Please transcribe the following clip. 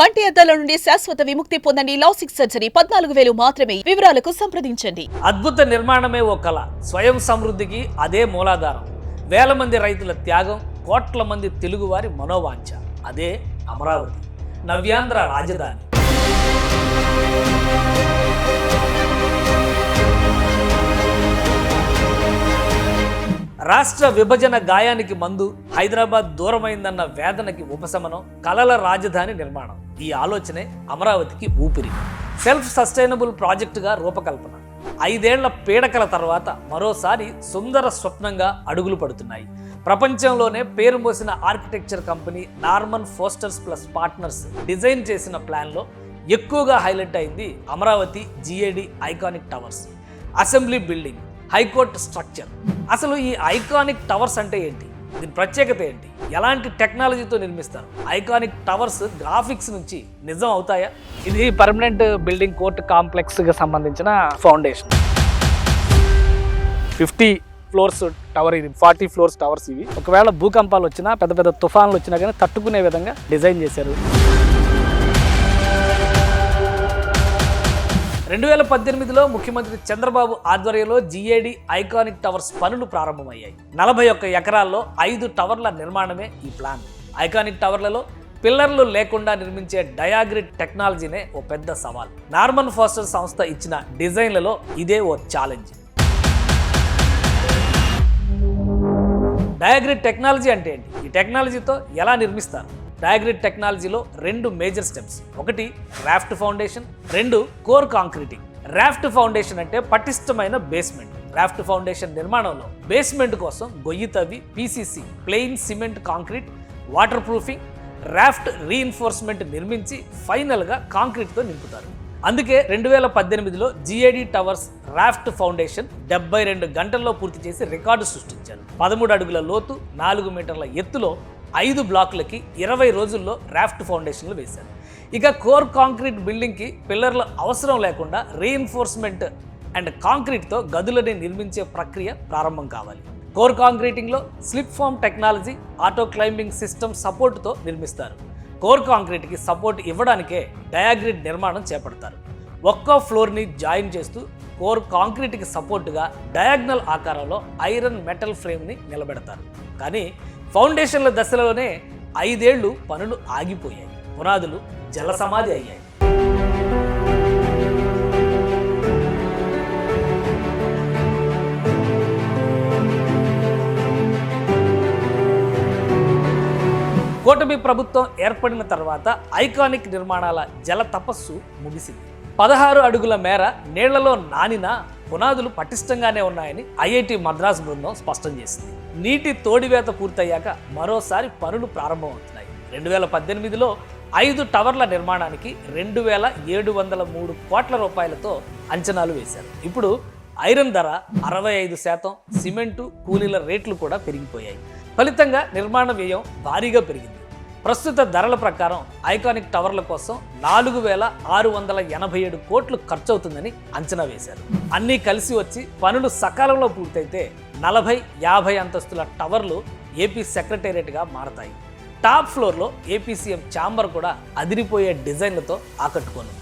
కంటి అద్దాల నుండి శాశ్వత విముక్తి పొందండి లౌసిక్ సర్జరీ. పద్నాలుగు వేలు మాత్రమే. వివరాలకు సంప్రదించండి. అద్భుత నిర్మాణమే ఓ కళ. స్వయం సమృద్ధికి అదే మూలాధారం. వేల మంది రైతుల త్యాగం కోట్ల మంది తెలుగువారి మనోవాంఛ. అదే అమరావతి. నవ్యాంధ్ర రాజధాని. రాష్ట్ర విభజన గాయానికి మందు హైదరాబాద్ దూరమైందన్న వేదనకి ఉపశమనం కలల రాజధాని నిర్మాణం. ఈ ఆలోచనే అమరావతికి ఊపిరి. సెల్ఫ్ సస్టైనబుల్ ప్రాజెక్టుగా రూపకల్పన. ఐదేళ్ళ పీడకల తర్వాత మరోసారి సుందర స్వప్నంగా అడుగులు పడుతున్నాయి. ప్రపంచంలోనే పేరు మోసిన architecture company Norman Fosters plus partners design చేసిన ప్లాన్లో ఎక్కువగా హైలైట్ అయింది Amaravati GAD iconic towers. Assembly building high court structure. అసలు ఈ ఐకానిక్ టవర్స్ అంటే ఏంటి? దీని ప్రత్యేకత ఏంటి? ఎలాంటి టెక్నాలజీతో నిర్మిస్తారు? ఐకానిక్ టవర్స్ గ్రాఫిక్స్ నుంచి నిజం అవుతాయా? ఇది పర్మనెంట్ బిల్డింగ్ కోర్ట్ కాంప్లెక్స్కి సంబంధించిన ఫౌండేషన్ ఫిఫ్టీ ఫ్లోర్స్ టవర్ ఇది ఫార్టీ ఫ్లోర్స్ టవర్స్ ఇవి. ఒకవేళ భూకంపాలు వచ్చినా పెద్ద పెద్ద తుఫాన్లు వచ్చినా కానీ తట్టుకునే విధంగా డిజైన్ చేశారు. రెండు వేల పద్దెనిమిదిలో ముఖ్యమంత్రి చంద్రబాబు ఆధ్వర్యంలో జిఏడి ఐకానిక్ టవర్స్ పనులు ప్రారంభమయ్యాయి. నలభై ఒక్క ఎకరాల్లో ఐదు టవర్ల నిర్మాణమే ఈ ప్లాన్. ఐకానిక్ టవర్లలో పిల్లర్లు లేకుండా నిర్మించే డయాగ్రిడ్ టెక్నాలజీనే ఓ పెద్ద సవాల్. నార్మన్ ఫాస్టర్ సంస్థ ఇచ్చిన డిజైన్లలో ఇదే ఓ ఛాలెంజ్. డయాగ్రిడ్ టెక్నాలజీ అంటే ఏంటి? ఈ టెక్నాలజీతో ఎలా నిర్మిస్తారు? డయాగ్రిడ్ టెక్నాలజీలో రెండు మేజర్ స్టెప్స్ ఒకటి రాఫ్ట్ ఫౌండేషన్ రెండు కోర్ కాంక్రీటింగ్ రాఫ్ట్ ఫౌండేషన్ అంటే పటిష్టమైన బేస్మెంట్ రాఫ్ట్ ఫౌండేషన్ నిర్మాణంలో బేస్మెంట్ కోసం గొయ్యి తవ్వి PCC plain cement concrete water proofing raft reinforcement నిర్మించి ఫైనల్గా కాంక్రీట్తో నింపుతారు. అందుకే రెండు వేల పద్దెనిమిదిలో జిఏడి టవర్స్ రాఫ్ట్ ఫౌండేషన్ డెబ్బై రెండు గంటల్లో పూర్తి చేసి రికార్డు సృష్టించారు. పదమూడు అడుగుల లోతు నాలుగు మీటర్ల ఎత్తులో ఐదు బ్లాకులకి ఇరవై రోజుల్లో రాఫ్ట్ ఫౌండేషన్లు వేశారు. ఇక కోర్ కాంక్రీట్ బిల్డింగ్కి పిల్లర్ల అవసరం లేకుండా రీఎన్ఫోర్స్మెంట్ అండ్ కాంక్రీట్తో గదులని నిర్మించే ప్రక్రియ ప్రారంభం కావాలి. Core కాంక్రీటింగ్లో slip form technology auto climbing system సపోర్ట్తో నిర్మిస్తారు. కోర్ కాంక్రీట్కి సపోర్ట్ ఇవ్వడానికే డయాగ్రిడ్ నిర్మాణం చేపడతారు. ఒక్కో ఫ్లోర్ని జాయిన్ చేస్తూ కోర్ కాంక్రీట్కి సపోర్టుగా డయాగ్నల్ ఆకారంలో ఐరన్ మెటల్ ఫ్రేమ్ని నిలబెడతారు. కానీ ఫౌండేషన్ల దశలోనే ఐదేళ్ళు పనులు ఆగిపోయాయి. పునాదులు జల సమాధి అయ్యాయి. కూటమి ప్రభుత్వం ఏర్పడిన తర్వాత ఐకానిక్ నిర్మాణాల జల తపస్సు ముగిసింది. పదహారు అడుగుల మేర నీళ్ళలో నానిన పునాదులు పటిష్టంగానే ఉన్నాయని ఐఐటి మద్రాస్ బృందం స్పష్టం చేసింది. నీటి తోడివేత పూర్తయ్యాక మరోసారి పనులు ప్రారంభమవుతున్నాయి. రెండు వేల పద్దెనిమిదిలో ఐదు టవర్ల నిర్మాణానికి రెండు వేల ఏడు వందల మూడు కోట్ల రూపాయలతో అంచనాలు వేశారు. ఇప్పుడు ఐరన్ ధర అరవై ఐదు శాతం సిమెంటు కూలీల రేట్లు కూడా పెరిగిపోయాయి. ఫలితంగా నిర్మాణ వ్యయం భారీగా పెరిగింది. ప్రస్తుత ధరల ప్రకారం ఐకానిక్ టవర్ల కోసం నాలుగు వేల ఆరు వందల ఎనభై ఏడు కోట్లు ఖర్చవుతుందని అంచనా వేశారు. అన్నీ కలిసి వచ్చి పనులు సకాలంలో పూర్తయితే నలభై యాభై అంతస్తుల టవర్లు ఏపీ సెక్రటేరియట్గా మారతాయి. టాప్ ఫ్లోర్లో ఏపీ సీఎం ఛాంబర్ కూడా అదిరిపోయే డిజైన్లతో ఆకట్టుకోను